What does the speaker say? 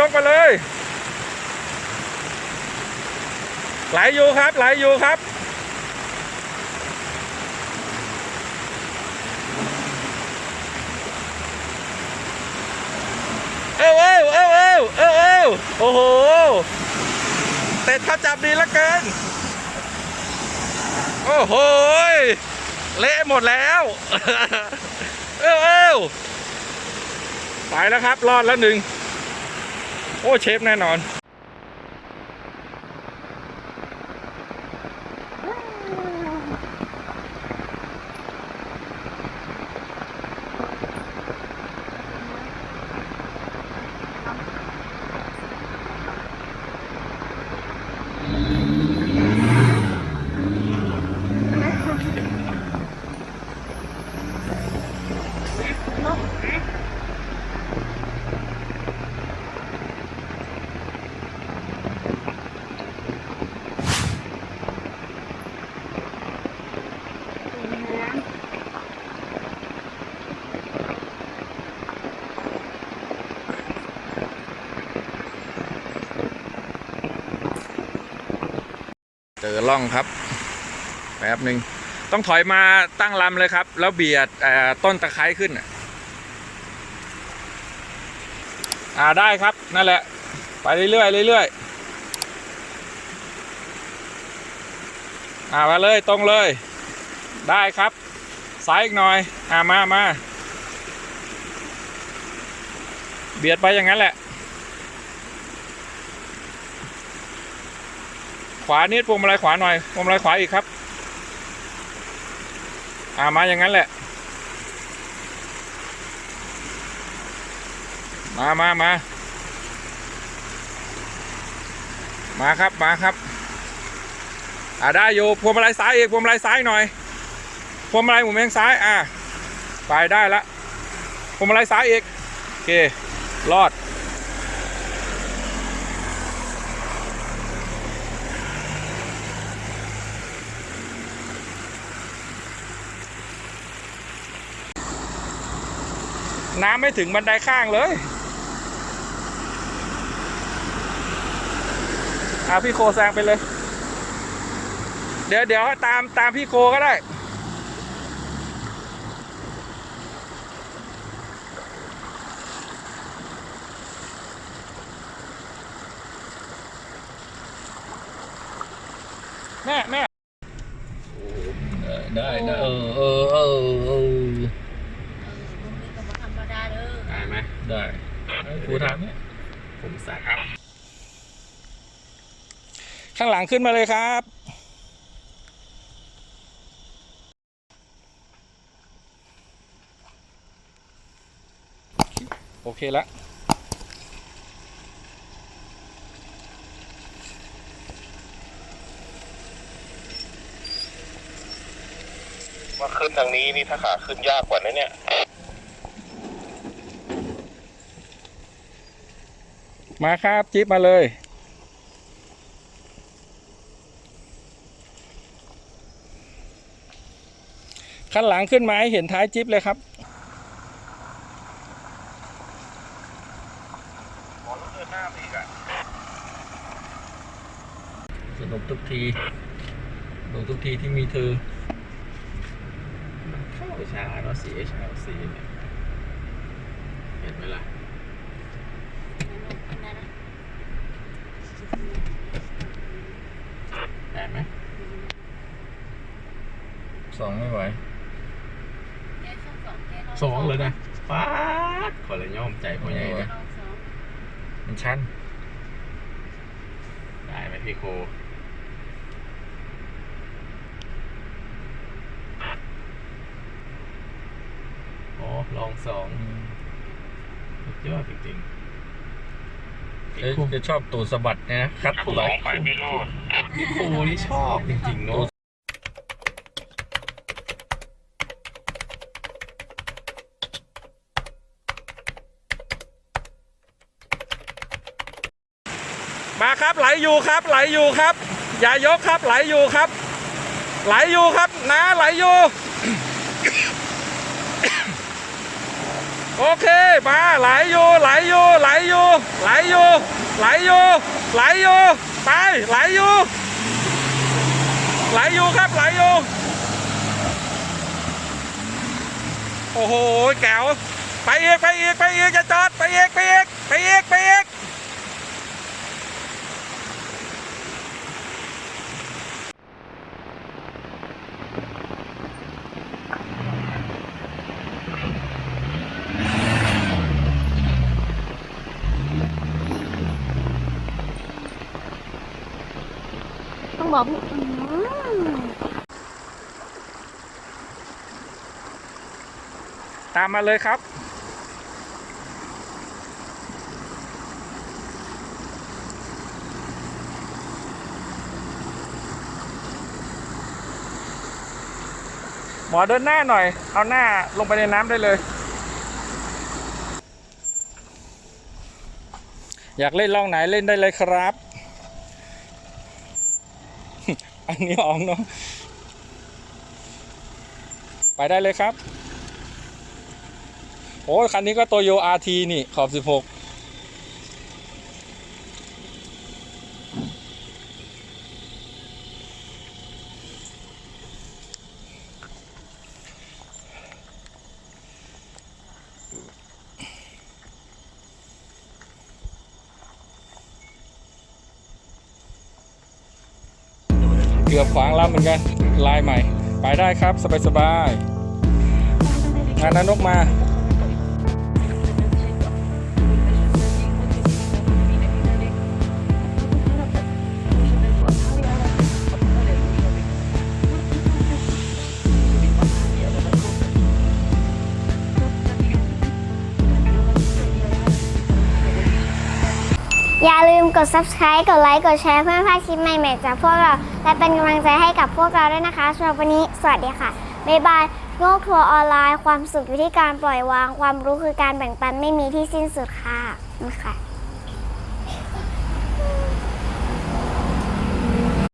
ดกไปเลย ไหลอยู่ครับ ไหลอยู่ครับเอ้วเอ้วเอ้วเอ้วเอ้วเอ้วโอ้โหเต็ดเขาจับดีลือเกิน โอ้โหเละหมดแล้วเอ้วเอ้วไปแล้วครับ รอดแล้วหนึ่ง โอ้เชฟแน่นอน ล่องครับแป๊บหนึ่งต้องถอยมาตั้งลำเลยครับ แล้วเบียดต้นตะไคร้ขึ้นอ่าได้ครับนั่นแหละ ไปเรื่อยๆเรื่อยๆอ่ามาเลยตรงเลย ได้ครับซ้ายอีกหน่อยอ่ามามาเบียดไปอย่างนั้นแหละ ขวานิดพวงมาลัยขวาหน่อยพวงมาลัยขวาอีกครับ อ่ามาอย่างนั้นแหละ มามามามาครับมาครับ อ่าได้อยู่พวงมาลัยซ้ายอีกพวงมาลัยซ้ายหน่อยพวงมาลัยหมุนไปทางซ้ายอ่าไปได้ละพวงมาลัยซ้ายอีกโอเครอด น้ำไม่ถึงบันไดข้างเลยอ่าพี่โคแซงไปเลย เดี๋ยวเดี๋ยวตามตามพี่โคก็ได้ แม่แม่ได้ได้เออเออเออเออ ธรรมดาเด้อ ได้ไหมได้ครูถามเนี่ยผมใส่ครับ ข้างหลังขึ้นมาเลยครับ โอเคแล้วว่าขึ้นทางนี้นี่ถ้าขาขึ้นยากกว่านั้นเนี่ย มาครับจิ๊บมาเลย ขั้นหลังขึ้นมาให้เห็นท้ายจิ๊บเลยครับขอรถเดินหน้าไปอีกอะสนุกทุกทีสนุกทุกทีที่มีเธอเข้าชาเนาะ C H L C เนี่ยเห็นไหมล่ะได้ไหม สองไม่ไหวสองเลยนะป๊าดขอเลยย่อมใจพ่อใหญ่นะมันชันได้ไหมพี่โคโอ้ลองสองสุดยอดจริงๆพี่เอ้ยโคจะชอบตูดสะบัดเนี่ยนะคัดสไหลองไปไม่รอดพี่โคนี่ชอบจริงๆเนาะ มาครับไหลอยู่ครับ ไหลอยู่ครับ อย่ายกครับไหลอยู่ครับ ไหลอยู่ครับนะไหลอยู่ โอเคมาไหลอยู่ไหลอยู่ไหลอยู่ไหลอยู่ไหลอยู่ไหลอยู่ไปไหลอยู่ไหลอยู่ครับไหลอยู่โอ้โหแก้วไปอีกไปอีกไปอีกจะจอดไปอีกไปอีกไปอีกไปอีก嗯ต้อง บอกตามมาเลยครับ หมอเดินหน้าหน่อย เอาหน้าลงไปในน้ำได้เลย อยากเล่นล่องไหนเล่นได้เลยครับ อันนี้อองเนาะไปได้เลยครับ โอ้คันนี้ก็โตโยอาร์ทีนี่ ขอบ 16 เกือบขวางแล้วเหมือนกันลายใหม่ ไปได้ครับสบายๆงานนกมา กด subscribe กดไลค์ กดแชร์เพื่อไม่พลาดคลิปใหม่ๆจากพวกเรา และเป็นกำลังใจให้กับพวกเราด้วยนะคะสำหรับวันนี้ สวัสดีค่ะ บ๊ายบาย โลกทัวร์ออนไลน์ ความสุขอยู่ที่การปล่อยวาง ความรู้คือการแบ่งปันไม่มีที่สิ้นสุดค่ะนะคะ